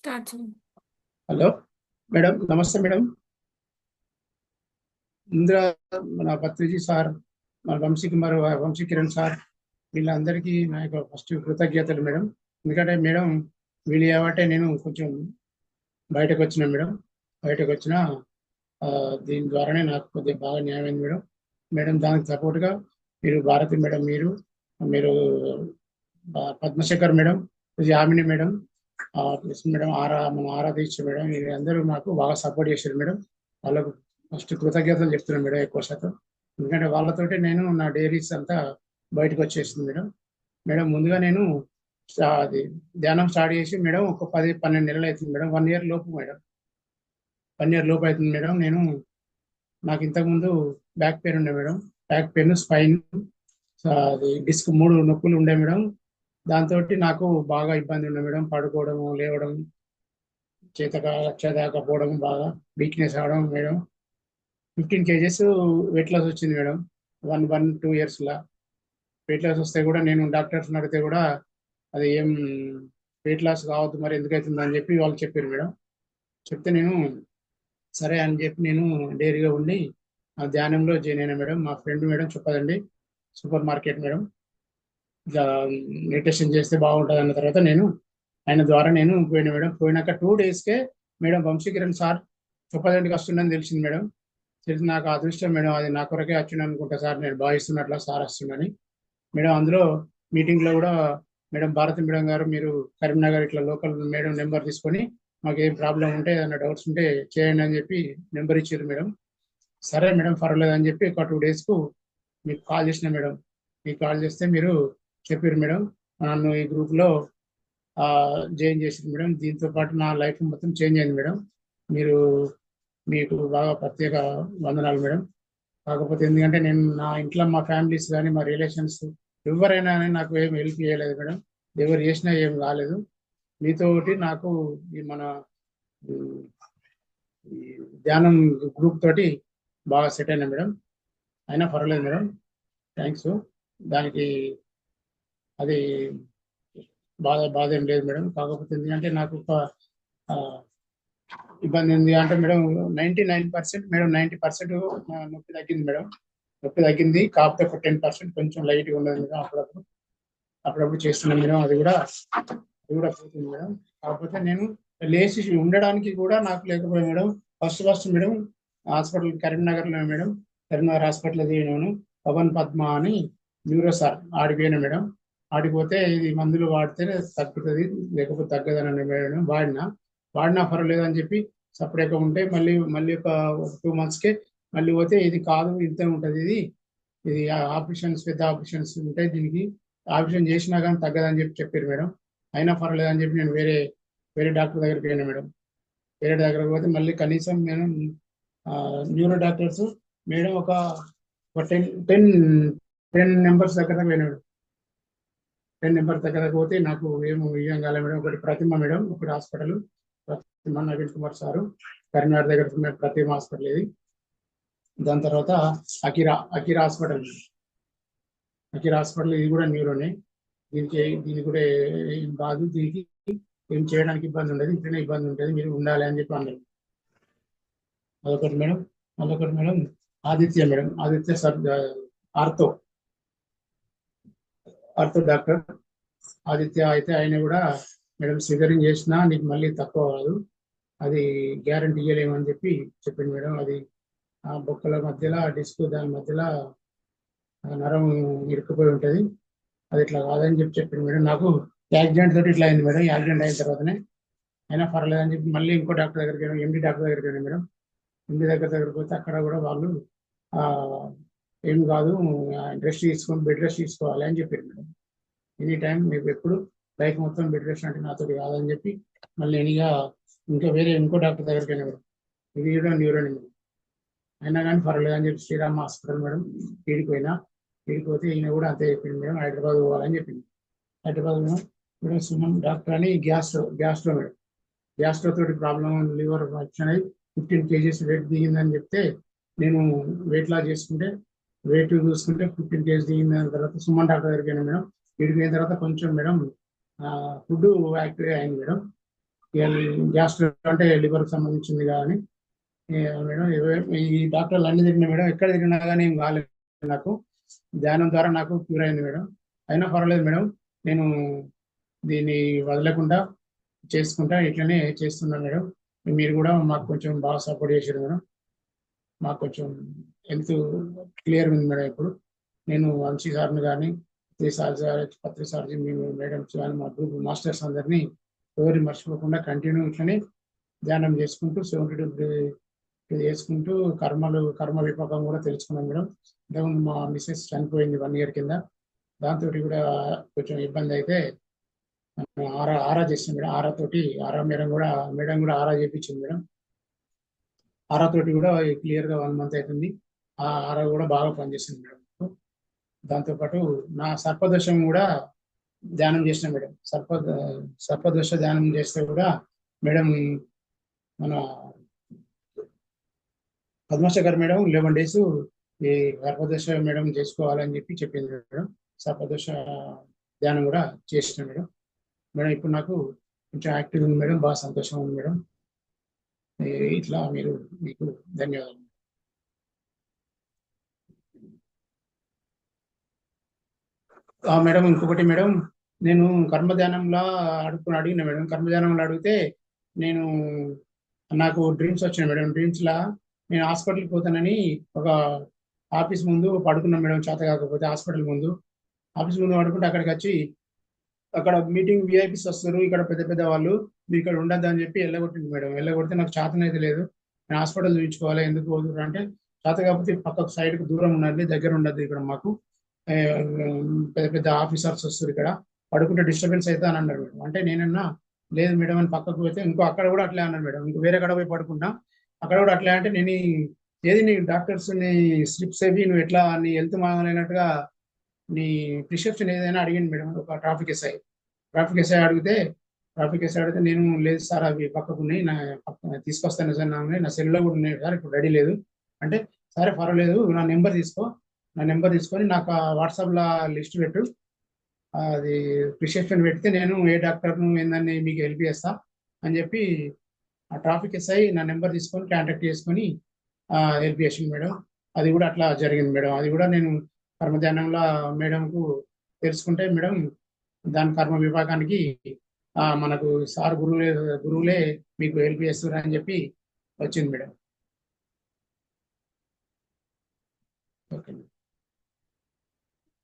Start hello madam నమస్తే madam. Indra మన Patriji sir మన వంశీ కుమార్ వంశీ కిరణ్ సార్ వీళ్ళందరికీ నా యొక్క ఫస్ట్ కృతజ్ఞతలు మేడం. ఎందుకంటే మేడం వీళ్ళు కాబట్టి నేను కొంచెం బయటకు వచ్చిన మేడం. బయటకు వచ్చిన దీని ద్వారానే నాకు కొద్దిగా బాగా న్యాయమైంది మేడం. మేడం దానికి సపోర్ట్గా మీరు భారతి మేడం మీరు మీరు పద్మశేఖర్ మేడం యామిని మేడం ఆ, మేడం ఆరా మనం ఆరాధించ మేడం వీళ్ళందరూ మాకు బాగా సపోర్ట్ చేశారు మేడం. వాళ్ళకు ఫస్ట్ కృతజ్ఞతలు చెప్తున్నాను మేడం ఎక్కువ శాతం. ఎందుకంటే వాళ్ళతోటి నేను నా డైరీస్ అంతా బయటకు వచ్చేసింది మేడం. మేడం ముందుగా నేను అది ధ్యానం స్టార్ట్ చేసి మేడం ఒక పది పన్నెండు నెలలు అవుతుంది మేడం. వన్ ఇయర్ లోపు మేడం. వన్ ఇయర్ లోపు అవుతుంది మేడం. నేను నాకు ఇంతకుముందు బ్యాక్ పెయిన్ ఉండే మేడం. బ్యాక్ పెయిన్ స్పైన్ అది డిస్క్ మూడు నొప్పులు ఉండే మేడం. దాంతో నాకు బాగా ఇబ్బంది ఉండే మేడం. పడుకోవడం లేవడం చేత చేతకపోవడం బాగా. వీక్నెస్ అవడం madam. Fifteen kgs weight loss వచ్చింది మేడం. వన్ వన్ టూ ఇయర్స్లా వెయిట్ లాస్ వస్తే కూడా నేను డాక్టర్స్ అడిగితే కూడా అది ఏం వెయిట్ లాస్ కావద్దు మరి ఎందుకైతుంది అని చెప్పి వాళ్ళు చెప్పారు మేడం. చెప్తే నేను సరే అని చెప్పి నేను డైరీగా ఉండి ఆ ధ్యానంలో జాయిన్ అయినా మేడం. మా friend madam చెప్పదండి. Supermarket madam. Meditation చేస్తే బాగుంటుంది అన్న తర్వాత నేను ఆయన ద్వారా నేను పోయినా మేడం. పోయినాక టూ డేస్కే మేడం వంశీకిరణ్ సార్ చొప్పదండికి వస్తుండని తెలిసింది మేడం. తెలిసి నాకు అదృష్టం మేడం అది నా కొరకే వచ్చింది అనుకుంటా సార్ నేను భావిస్తున్నట్ల సార్ వస్తుండని. మేడం అందులో మీటింగ్లో కూడా మేడం భారతి మేడం గారు మీరు కరీంనగర్ ఇట్లా లోకల్ మేడం నెంబర్ తీసుకొని మాకు ఏం ప్రాబ్లం ఉంటే ఏదైనా డౌట్స్ ఉంటే చేయండి అని చెప్పి నెంబర్ ఇచ్చారు మేడం. సరే మేడం పర్వాలేదు అని చెప్పి ఒక టూ డేస్కు మీకు కాల్ చేసిన మేడం. మీకు కాల్ చేస్తే మీరు చెప్పారు మేడం. నన్ను ఈ గ్రూప్లో జాయిన్ చేసింది మేడం. దీంతో పాటు నా లైఫ్ మొత్తం చేంజ్ అయింది మేడం. మీరు మీకు బాగా ప్రత్యేక వందనాలు మేడం. కాకపోతే ఎందుకంటే నేను నా ఇంట్లో మా ఫ్యామిలీస్ కానీ మా రిలేషన్స్ ఎవరైనా నాకు ఏం హెల్ప్ చేయలేదు మేడం. ఎవరు చేసినా ఏం కాలేదు. మీతోటి నాకు ఈ మన ధ్యానం గ్రూప్ తోటి బాగా సెట్ అయినా మేడం. అయినా పర్వాలేదు మేడం. థ్యాంక్స్ దానికి అది బాధ బాధ ఏం లేదు మేడం. కాకపోతే ఎందుకంటే నాకు ఒక ఇబ్బంది ఉంది. అంటే madam ninety nine percent madam ninety percent నొప్పి తగ్గింది మేడం. నొప్పి తగ్గింది. కాకపోతే ఒక టెన్ పర్సెంట్ కొంచెం లైట్గా ఉండదు మేడం అప్పుడప్పుడు. అప్పుడప్పుడు చేస్తున్నాం మేడం. అది కూడా అది కూడా పోతుంది మేడం. కాకపోతే నేను లేచి ఉండడానికి కూడా నాకు లేకపోయి madam. First first madam hospital కరీంనగర్లో మేడం. కరీంనగర్ హాస్పిటల్ నేను పవన్ పద్మ అని న్యూరో సార్ ఆడిపోయాను మేడం. ఆడిపోతే ఇది మందులు వాడితే తగ్గుతుంది లేకపోతే తగ్గదని మేడం వాడినా. వాడినా పర్వాలేదు అని చెప్పి సపరేట్గా ఉంటే మళ్ళీ మళ్ళీ ఒక టూ మంత్స్కే మళ్ళీ పోతే ఇది కాదు ఇంత ఉంటుంది ఇది. ఇది ఆపరేషన్స్ పెద్ద ఆపరేషన్స్ ఉంటాయి దీనికి ఆపరేషన్ చేసినా కానీ తగ్గదని చెప్పి చెప్పారు మేడం. అయినా పర్వాలేదు అని చెప్పి నేను వేరే వేరే డాక్టర్ దగ్గరికి వెళ్ళాను మేడం. వేరే దగ్గరకు పోతే మళ్ళీ కనీసం నేను న్యూరో డాక్టర్స్ మేడం ఒక టెన్ టెన్ టెన్ నెంబర్స్ దగ్గర పోయినా పెన్ నెంబర్ నెంబర్స్ దగ్గర పోతే నాకు ఏమో ఏం కాలే మేడం. ఒకటి ప్రతిమ మేడం ఒకటి హాస్పిటల్. ప్రతిమ నవీన్ కుమార్ సారు. కరీంనగర్ దగ్గర ఉన్న ప్రతిమ హాస్పిటల్ ఇది. దాని తర్వాత Akira Akira hospital. Akira hospital ఇది కూడా న్యూరోనే దీనికి దీనికి కూడా ఏం కాదు దీనికి ఏం చేయడానికి ఇబ్బంది ఉండదు. ఇంట్లోనే ఇబ్బంది ఉంటుంది. మీరు ఉండాలి అని చెప్పి అన్నారు. అదొకటి మేడం. అదొకటి madam. Aditya madam. Aditya sir ortho. Ortho doctor Aditya అయితే ఆయన కూడా మేడం సిజరింగ్ చేసినా నీకు మళ్ళీ తక్కువ కాదు. అది గ్యారంటీ ఇవ్వలేమని చెప్పి చెప్పింది మేడం. అది ఆ బొక్కల మధ్యలో డిస్క్ దాని మధ్యలో నరం ఇరుక్కుపోయి ఉంటుంది. అది ఇట్లా కాదని చెప్పి చెప్పింది మేడం. నాకు యాక్సిడెంట్ తోటి ఇట్లా అయింది మేడం. యాక్సిడెంట్ అయిన తర్వాతనే అయినా పర్లేదు అని చెప్పి మళ్ళీ ఇంకో డాక్టర్ దగ్గరికి ఎండి డాక్టర్ దగ్గరికి మేడం. ఎండి దగ్గర దగ్గరికి పోతే అక్కడ కూడా వాళ్ళు ఆ, ఏం కాదు రెస్ట్ తీసుకొని బెడ్ రెస్ట్ తీసుకోవాలి అని చెప్పారు మేడం. ఎనీ టైం మీకు ఎప్పుడు లైఫ్ మొత్తం బెడ్ రెస్ట్ అంటే నాతో కాదని చెప్పి మళ్ళీ నేనుగా ఇంకా వేరే ఇంకో డాక్టర్ దగ్గరికి వెళ్ళాను మేడం. ఇది కూడా న్యూరోని అయినా కానీ పర్వాలేదు అని చెప్పి శ్రీరామ్ హాస్పిటల్ మేడం ఈడికి తీడిపోతే ఈయన కూడా అంతే చెప్పింది మేడం హైదరాబాద్ పోవాలని చెప్పింది Hyderabad madam madam Suman doctor అని గ్యాస్ట్రో గ్యాస్ట్రో మేడం. గ్యాస్ట్రో తోటి ప్రాబ్లం లివర్ వచ్చినాయి ఫిఫ్టీన్ కేజీస్ వెయిట్ దిగిందని చెప్తే నేను వెయిట్ లాస్ చేసుకుంటే వెయిట్ చూసుకుంటే ఫిఫ్టీన్ కేజీస్ దిగిన తర్వాత సుమన్ డాక్టర్ దగ్గరికి వెళ్ళాను మేడం. వీడికి తర్వాత కొంచెం మేడం ఫుడ్ యాక్టివ్ అయింది మేడం. గ్యాస్ అంటే లివర్కి సంబంధించింది కానీ మేడం ఈ డాక్టర్లు అన్ని తిరిగిన మేడం ఎక్కడ తిరిగినా కానీ ఏం కాలేదు నాకు. ధ్యానం ద్వారా నాకు క్యూర్ అయింది మేడం. అయినా పర్వాలేదు మేడం నేను దీన్ని వదలకుండా చేసుకుంటా ఇట్లనే చేస్తున్నాను మేడం. మీరు కూడా మాకు కొంచెం బాగా సపోర్ట్ చేశారు మేడం. మాకు కొంచెం హెల్త్ క్లియర్ ఉంది మేడం ఇప్పుడు. నేను వంశీ సార్ని కానీ Patri sir sir Patri sir మేము మేడమ్స్ కానీ మా గ్రూప్ మాస్టర్స్ అందరినీ ఎవరిని మర్చిపోకుండా కంటిన్యూ ఇట్లనే ధ్యానం చేసుకుంటూ సెవెంటీ టూ చేసుకుంటూ కర్మలు కర్మ విపాకం కూడా తెలుసుకున్నాం మేడం. ఇంతకుముందు మా మిస్సెస్ చనిపోయింది వన్ ఇయర్ కింద. దాంతో కూడా కొంచెం ఇబ్బంది అయితే ఆరా ఆరా చేసింది మేడం. ఆరా తోటి ఆరా మేడం కూడా మేడం కూడా ఆరా చేయించింది మేడం. ఆరా తోటి కూడా క్లియర్గా వన్ మంత్ అవుతుంది. ఆ ఆరా కూడా బాగా పనిచేసింది మేడం. దాంతోపాటు నా సర్పదోషం కూడా ధ్యానం చేసిన మేడం. సర్ప సర్పదోష ధ్యానం చేస్తే కూడా మేడం మన పద్మశేఖర్ మేడం లెవెన్ డేస్ ఈ సర్పదోష మేడం చేసుకోవాలని చెప్పి చెప్పింది మేడం. సర్పదోష ధ్యానం కూడా చేసిన మేడం. మేడం ఇప్పుడు నాకు కొంచెం యాక్టివ్ ఉంది మేడం. బాగా సంతోషం ఉంది మేడం. ఇట్లా మీరు మీకు ధన్యవాదాలు మేడం ఇంకొకటి మేడం నేను కర్మధ్యానంలో అడుగుకుని అడిగిన మేడం కర్మధ్యానంలో అడిగితే నేను నాకు డ్రీమ్స్ వచ్చినాయి మేడం డ్రీమ్స్లా నేను హాస్పిటల్కి పోతానని ఒక ఆఫీస్ ముందు పడుకున్నాను మేడం చేత కాకపోతే హాస్పిటల్ ముందు. ఆఫీస్ ముందు పడుకుంటే అక్కడికి వచ్చి అక్కడ మీటింగ్ విఐపీస్ వస్తారు. ఇక్కడ పెద్ద పెద్ద వాళ్ళు మీరు ఇక్కడ ఉండద్దు అని చెప్పి వెళ్ళగొట్టింది మేడం. వెళ్ళగొడితే నాకు చేతనైతే లేదు. నేను హాస్పిటల్ చూపించుకోవాలి ఎందుకు పోతున్నారు అంటే చేత కాకపోతే పక్కకు సైడ్కి దూరం ఉన్నది దగ్గర ఉండదు ఇక్కడ మాకు. పెద్ద పెద్ద ఆఫీసర్స్ వస్తారు ఇక్కడ. పడుకుంటే డిస్టర్బెన్స్ అయితే అని అన్నారు మేడం. అంటే నేనన్నా లేదు మేడం అని పక్కకు పోతే ఇంకో అక్కడ కూడా అట్లే అన్నారు మేడం. ఇంకో వేరే కడ పోయి పడుకుంటా అక్కడ కూడా అట్లే అంటే నేను ఏది నీ డాక్టర్స్ని స్లిప్స్ అవి నువ్వు ఎట్లా నీ హెల్త్ మాగలేనట్టుగా నీ ప్రిస్క్రిప్షన్ ఏదైనా అడిగింది మేడం ఒక ట్రాఫిక్ ఎస్ఐ ట్రాఫిక్ ఎస్ఐ అడిగితే ట్రాఫిక్ ఎస్ఐ అడిగితే నేను లేదు సార్ అవి పక్కకు ఉన్నాయి నా తీసుకొస్తాను సార్ నా నా సెల్లో కూడా ఉన్నాయి సార్ ఇప్పుడు రెడీ లేదు. అంటే సరే పర్వాలేదు నా నెంబర్ తీసుకో నా నెంబర్ తీసుకొని నాకు వాట్సాప్లో లిస్ట్ పెట్టు. అది ప్రిస్క్రిప్షన్ పెడితే నేను ఏ డాక్టర్ను ఏందని మీకు హెల్ప్ చేస్తా అని చెప్పి ఆ ట్రాఫిక్ ఎస్ఐ నా నెంబర్ తీసుకొని కాంటాక్ట్ చేసుకొని హెల్ప్ చేసింది మేడం. అది కూడా అట్లా జరిగింది మేడం. అది కూడా నేను కర్మధ్యానంలో మేడంకు తెలుసుకుంటే మేడం దాని కర్మ విభాగానికి ఆ, మనకు సార్ గురువులే గురువులే మీకు హెల్ప్ చేస్తున్నారు అని చెప్పి వచ్చింది మేడం. Okay madam.